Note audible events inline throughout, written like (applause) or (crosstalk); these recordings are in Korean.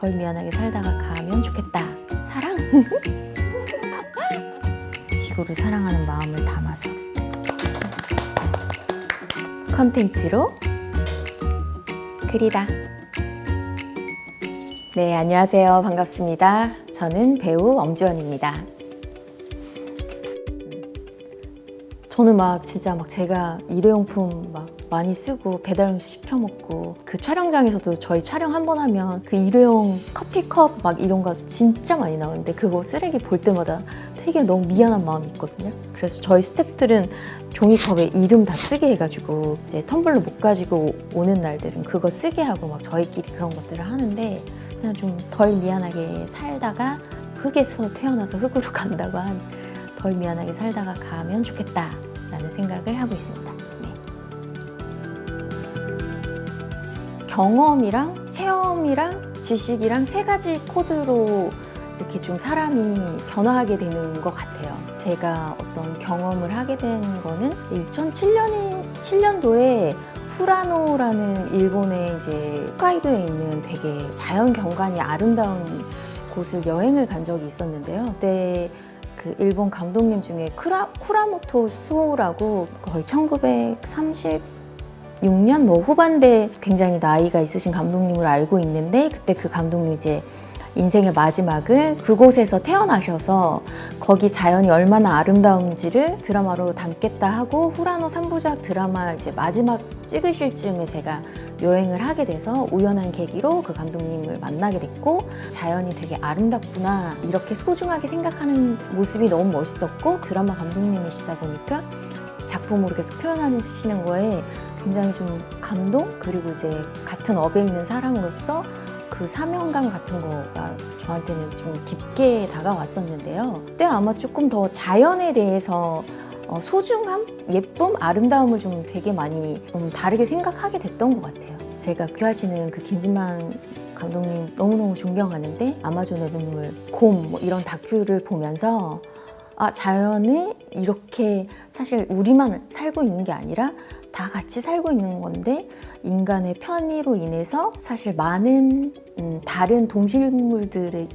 덜 미안하게 살다가 가면 좋겠다. 사랑? (laughs) 지구를 사랑하는 마음을 담아서 컨텐츠로 그리다. 네, 안녕하세요. 반갑습니다. 저는 배우 엄지원입니다. 저는 막 진짜 막 제가 일회용품 막 많이 쓰고 배달 음식 시켜 먹고 그 촬영장에서도 저희 촬영 한 번 하면 그 일회용 커피컵 막 이런 거 진짜 많이 나오는데 그거 쓰레기 볼 때마다 되게 너무 미안한 마음이 있거든요. 그래서 저희 스태프들은 종이컵에 이름 다 쓰게 해가지고 이제 텀블러 못 가지고 오는 날들은 그거 쓰게 하고 막 저희끼리 그런 것들을 하는데 그냥 좀 덜 미안하게 살다가 흙에서 태어나서 흙으로 (laughs) 간다고 한 덜 미안하게 살다가 가면 좋겠다라는 생각을 하고 있습니다. 경험이랑 체험이랑 지식이랑 세 가지 코드로 이렇게 좀 사람이 변화하게 되는 것 같아요. 제가 어떤 경험을 하게 된 거는 2007년에 7년도에 후라노라는 일본의 이제 홋카이도에 있는 되게 자연 경관이 아름다운 곳을 여행을 간 적이 있었는데요. 그때 그 일본 감독님 중에 쿠라, 쿠라모토 수호라고 거의 1930 6년 뭐 후반대 굉장히 나이가 있으신 감독님을 알고 있는데 그때 그 감독님 이제 인생의 마지막을 그곳에서 태어나셔서 거기 자연이 얼마나 아름다운지를 드라마로 담겠다 하고 후라노 3부작 드라마 이제 마지막 찍으실 즈음에 제가 여행을 하게 돼서 우연한 계기로 그 감독님을 만나게 됐고 자연이 되게 아름답구나 이렇게 소중하게 생각하는 모습이 너무 멋있었고 드라마 감독님이시다 보니까 작품으로 계속 표현하시는 거에 굉장히 좀 감동 그리고 이제 같은 업에 있는 사람으로서 그 사명감 같은 거가 저한테는 좀 깊게 다가왔었는데요. 그때 아마 조금 더 자연에 대해서 어, 소중함, 예쁨, 아름다움을 좀 되게 많이 좀 다르게 생각하게 됐던 것 같아요. 제가 귀하시는 그 김진만 감독님 너무너무 존경하는데 아마존의 눈물, 곰 뭐 이런 다큐를 보면서 아, 자연을 이렇게 사실 우리만 살고 있는 게 아니라 다 같이 살고 있는 건데 인간의 편의로 인해서 사실 많은 음, 다른 동식물들에게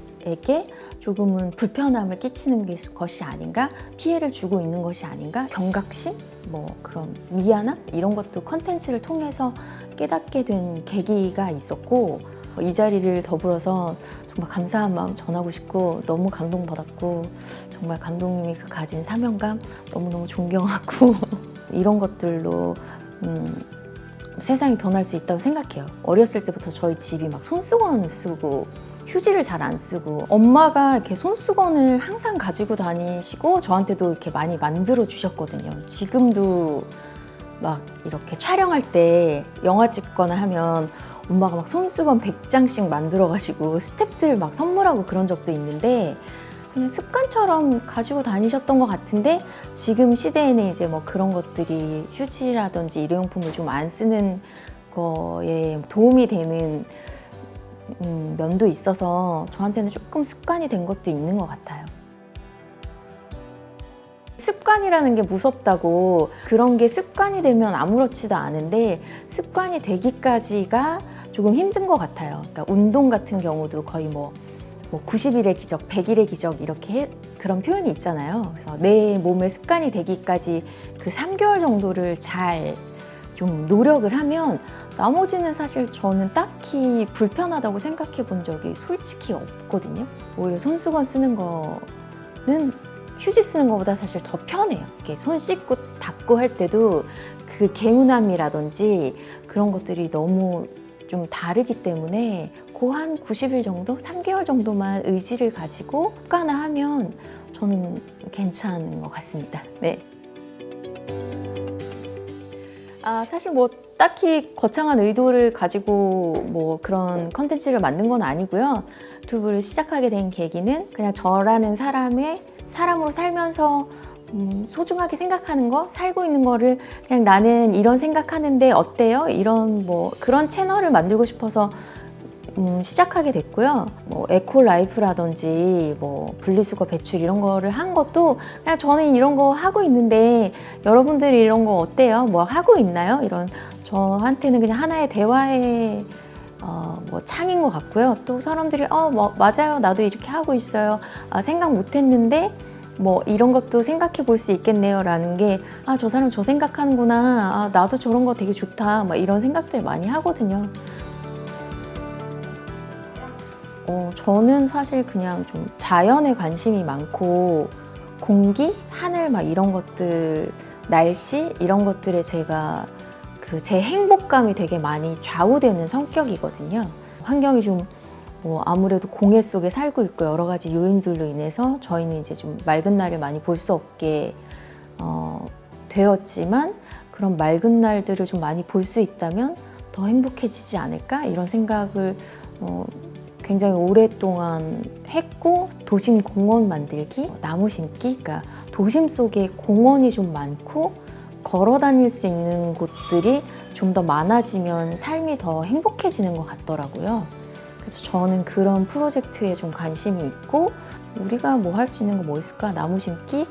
조금은 불편함을 끼치는 게 것이 아닌가 피해를 주고 있는 것이 아닌가 경각심? 뭐 그런 미안함? 이런 것도 컨텐츠를 통해서 깨닫게 된 계기가 있었고 이 자리를 더불어서 정말 감사한 마음 전하고 싶고 너무 감동받았고 정말 감독님이 그 가진 사명감 너무너무 존경하고 (laughs) 이런 것들로 음, 세상이 변할 수 있다고 생각해요. 어렸을 때부터 저희 집이 막 손수건 쓰고 휴지를 잘 안 쓰고 엄마가 이렇게 손수건을 항상 가지고 다니시고 저한테도 이렇게 많이 만들어 주셨거든요. 지금도 막 이렇게 촬영할 때 영화 찍거나 하면 엄마가 막 손수건 100장씩 만들어가지고 스탭들 막 선물하고 그런 적도 있는데 그냥 습관처럼 가지고 다니셨던 것 같은데 지금 시대에는 이제 뭐 그런 것들이 휴지라든지 일회용품을 좀 안 쓰는 거에 도움이 되는 음, 면도 있어서 저한테는 조금 습관이 된 것도 있는 것 같아요. 습관이라는 게 무섭다고 그런 게 습관이 되면 아무렇지도 않은데 습관이 되기까지가 조금 힘든 것 같아요. 그러니까 운동 같은 경우도 거의 뭐, 뭐 90일의 기적, 100일의 기적 이렇게 해- 그런 표현이 있잖아요. 그래서 내 몸에 습관이 되기까지 그 3개월 정도를 잘 좀 노력을 하면 나머지는 사실 저는 딱히 불편하다고 생각해 본 적이 솔직히 없거든요. 오히려 손수건 쓰는 거는 휴지 쓰는 것보다 사실 더 편해요. 이렇게 손 씻고 닦고 할 때도 그 개운함이라든지 그런 것들이 너무 좀 다르기 때문에 그한 90일 정도, 3개월 정도만 의지를 가지고 습관화하면 저는 괜찮은 것 같습니다. 네. 아, 사실 뭐 딱히 거창한 의도를 가지고 뭐 그런 컨텐츠를 만든 건 아니고요. 유튜브를 시작하게 된 계기는 그냥 저라는 사람의 사람으로 살면서 음, 소중하게 생각하는 거, 살고 있는 거를 그냥 나는 이런 생각하는데 어때요? 이런 뭐 그런 채널을 만들고 싶어서 음, 시작하게 됐고요. 뭐 에코 라이프라든지 뭐 분리수거 배출 이런 거를 한 것도 그냥 저는 이런 거 하고 있는데 여러분들이 이런 거 어때요? 뭐 하고 있나요? 이런 저한테는 그냥 하나의 대화의 어, 뭐 창인 것 같고요. 또 사람들이 어 뭐, 맞아요, 나도 이렇게 하고 있어요. 아, 생각 못 했는데 뭐 이런 것도 생각해 볼 수 있겠네요 라는 게 아 저 사람 저 생각하는구나. 아 나도 저런 거 되게 좋다. 막 이런 생각들 많이 하거든요. 어, 저는 사실 그냥 좀 자연에 관심이 많고 공기, 하늘 막 이런 것들, 날씨 이런 것들에 제가 그 제 행복감이 되게 많이 좌우되는 성격이거든요. 환경이 좀 뭐 아무래도 공해 속에 살고 있고 여러 가지 요인들로 인해서 저희는 이제 좀 맑은 날을 많이 볼 수 없게 어, 되었지만 그런 맑은 날들을 좀 많이 볼 수 있다면 더 행복해지지 않을까 이런 생각을 어, 굉장히 오랫동안 했고 도심 공원 만들기, 나무 심기, 그러니까 도심 속에 공원이 좀 많고 걸어 다닐 수 있는 곳들이 좀 더 많아지면 삶이 더 행복해지는 것 같더라고요. 그래서 저는 그런 프로젝트에 좀 관심이 있고 우리가 뭐 할 수 있는 거 뭐 있을까? 나무 심기?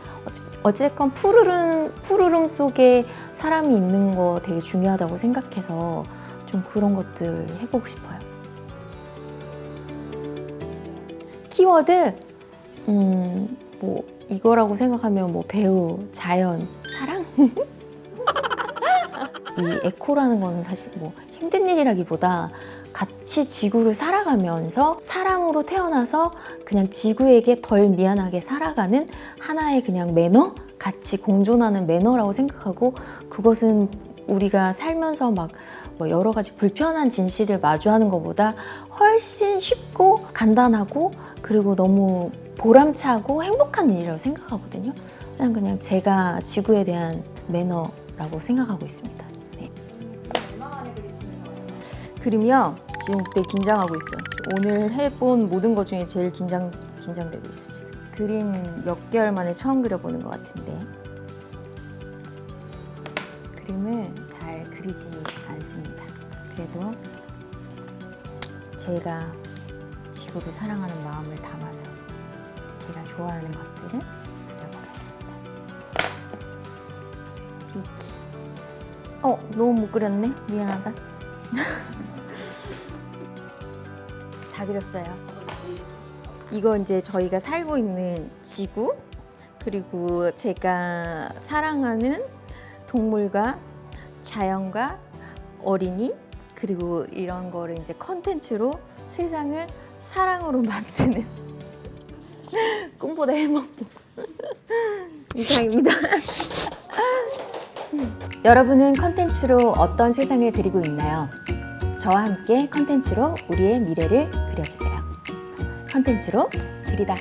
어쨌건 푸르름, 푸르름 속에 사람이 있는 거 되게 중요하다고 생각해서 좀 그런 것들 해보고 싶어요. 키워드 음, 뭐 이거라고 생각하면 뭐 배우, 자연, 사랑? (laughs) 이 에코라는 거는 사실 뭐 힘든 일이라기보다 같이 지구를 살아가면서 사람으로 태어나서 그냥 지구에게 덜 미안하게 살아가는 하나의 그냥 매너? 같이 공존하는 매너라고 생각하고 그것은 우리가 살면서 막 뭐 여러 가지 불편한 진실을 마주하는 것보다 훨씬 쉽고 간단하고 그리고 너무 보람차고 행복한 일이라고 생각하거든요. 그냥 그냥 제가 지구에 대한 매너라고 생각하고 있습니다. 네. 그림이요. 지금 되게 긴장하고 있어요. 오늘 해본 모든 것 중에 제일 긴장 긴장되고 있어 지금. 그림 몇 개월 만에 처음 그려보는 것 같은데 그림을 잘 그리지 않습니다. 그래도 제가 지구를 사랑하는 마음을 담아서 제가 좋아하는 것들을 그려보겠습니다. 비키. 어, 너무 못 그렸네. 미안하다. (laughs) 다 그렸어요. 이거 이제 저희가 살고 있는 지구 그리고 제가 사랑하는 동물과 자연과 어린이 그리고 이런 거를 이제 컨텐츠로 세상을 사랑으로 (laughs) 만드는 꿈보다 해먹는 (laughs) 이상입니다. (laughs) 여러분은 컨텐츠로 어떤 세상을 그리고 있나요? 저와 함께 컨텐츠로 우리의 미래를 그려주세요. 컨텐츠로 그리다.